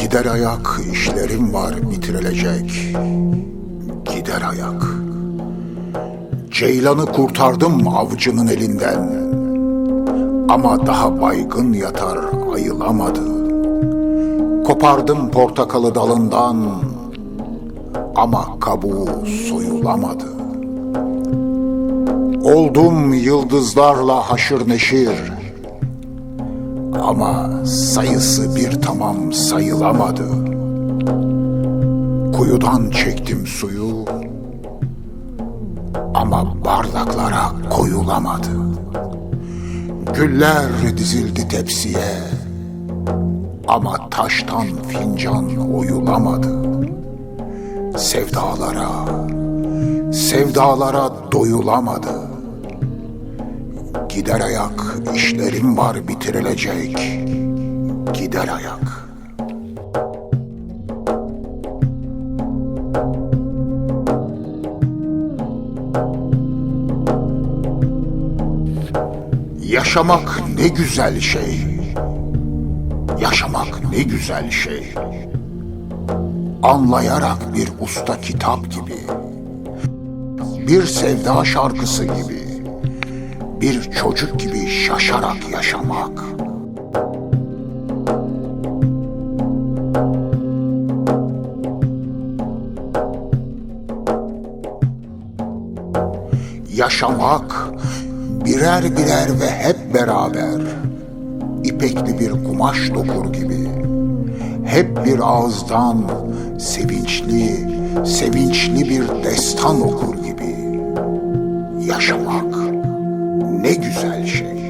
Gider ayak işlerim var bitirilecek. Gider ayak. Ceylanı kurtardım avcının elinden. Ama daha baygın yatar ayılamadı. Kopardım portakalı dalından. Ama kabuğu soyulamadı. Oldum yıldızlarla haşır neşir. Ama sayısı bir tamam sayılamadı. Kuyudan çektim suyu. Ama bardaklara koyulamadı. Güller dizildi tepsiye. Ama taştan fincan oyulamadı. Sevdalara, sevdalara doyulamadı. Gider ayak, işlerim var bitirilecek. Gider ayak. Yaşamak ne güzel şey. Yaşamak ne güzel şey. Anlayarak bir usta kitap gibi. Bir sevda şarkısı gibi bir çocuk gibi şaşarak yaşamak. Yaşamak birer birer ve hep beraber ipekli bir kumaş dokur gibi hep bir ağızdan sevinçli, sevinçli bir destan okur gibi yaşamak ne güzel şey.